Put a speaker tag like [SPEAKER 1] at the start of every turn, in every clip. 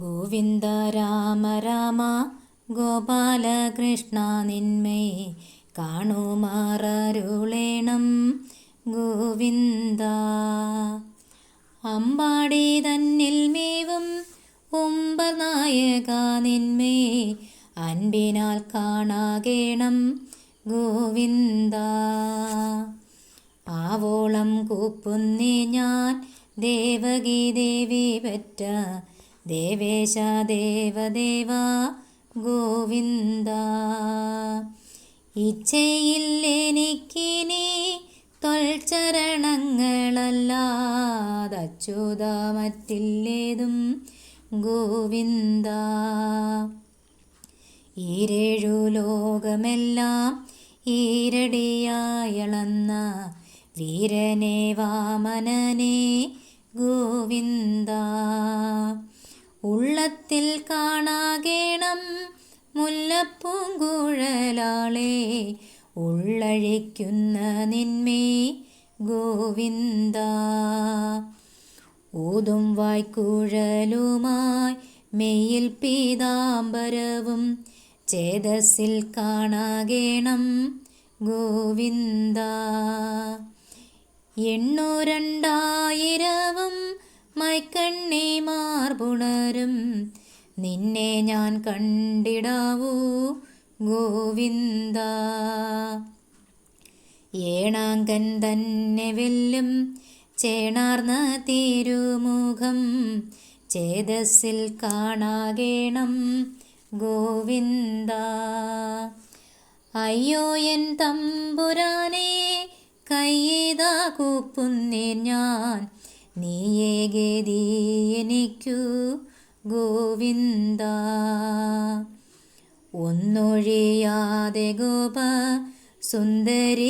[SPEAKER 1] ഗോവിന്ദ രാമ ഗോപാലകൃഷ്ണ നിന്മേ കാണുമാറരുളേണം ഗോവിന്ദ. അമ്പാടി തന്നിൽ മേവും ഉമ്പനായക നിന്മേ അൻപിനാൽ കാണാകേണം ഗോവിന്ദ. ആവോളം കൂപ്പുന്നേ ഞാൻ ദേവകി ദേവി പെറ്റ ദേവേശ ദേവദേവ ഗോവിന്ദ ഇച്ഛയില്ലെനിക്കിനി തൊൽച്ചരണങ്ങളല്ലാതച്യുത മറ്റില്ലേതും ഗോവിന്ദ ഈരേഴു ലോകമെല്ലാം ഈരടിയായളന്ന വീരനേ വാമനനെ ഗോവിന്ദ. ഉള്ളത്തിൽ കാണാകേണം മുല്ലപ്പൂങ്കുഴലാളെ. ഉള്ളഴിക്കുന്ന നിന്മേ ഗോവിന്ദ. ഊതും വായ്ക്കുഴലുമായി മെയ്യിൽ പീതാംബരവും ചേതസ്സിൽ കാണാകേണം ഗോവിന്ദ. എണ്ണൂരണ്ടായിരവും മൈക്കണ്ണി മാർപുണരും. നിന്നെ ഞാൻ കണ്ടിടാവൂ ഗോവിന്ദ. ഏണാങ്കൻ തന്നെ വെല്ലും ചേണാർന്ന തിരുമുഖം. ചേതസ്സിൽ കാണാകേണം ഗോവിന്ദ. അയ്യോ എൻ തമ്പുരാനെ കയ്യേതാ കൂപ്പുന്നേ ഞാൻ. നീയേ ഗതി എനിക്കു ഗോവിന്ദ. ഒന്നൊഴിയാതെ ഗോപ സുന്ദരിമാരോടൊത്തു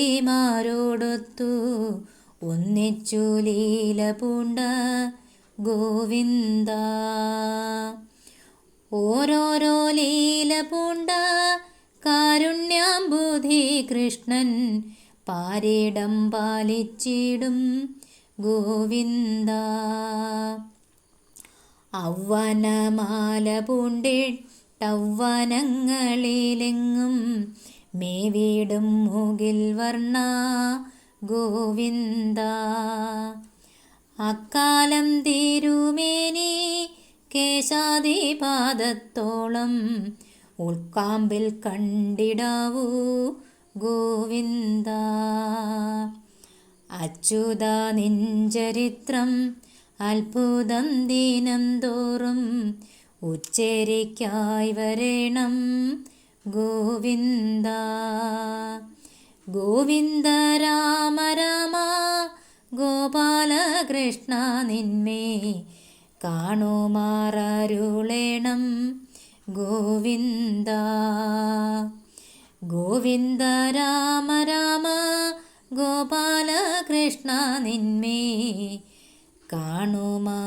[SPEAKER 1] ഒന്നിച്ചു ലീല പൂണ്ട ഗോവിന്ദ. ഓരോരോ ലീല പൂണ്ട കാരുണ്യാംബുധി കൃഷ്ണൻ പാരിടം പാലിച്ചിടും ഗോവിന്ദ. ഔവനമാല പൂണ്ടിട്ടൗവനങ്ങളിലെങ്ങും മേവീടും മുകിൽ വർണ ഗോവിന്ദ. അക്കാലം തിരുമേനി കേശാദിപാദത്തോളം ഉൾക്കാമ്പിൽ കണ്ടിടാവൂ ഗോവിന്ദ. അച്യുത നിഞ്ചരിത്രം അത്ഭുതം ദീനം തോറും ഉച്ചരിക്കായി വരേണം. ഗോവിന്ദ ഗോവിന്ദ രാമ രാമ ഗോപാലകൃഷ്ണ നിന്മേ കാണുമാറരുളേണം ഗോവിന്ദ ഗോവിന്ദ രാമ രാമ ഗോപാലകൃഷ്ണ നിന്മേ കാണുമാറരുളേണം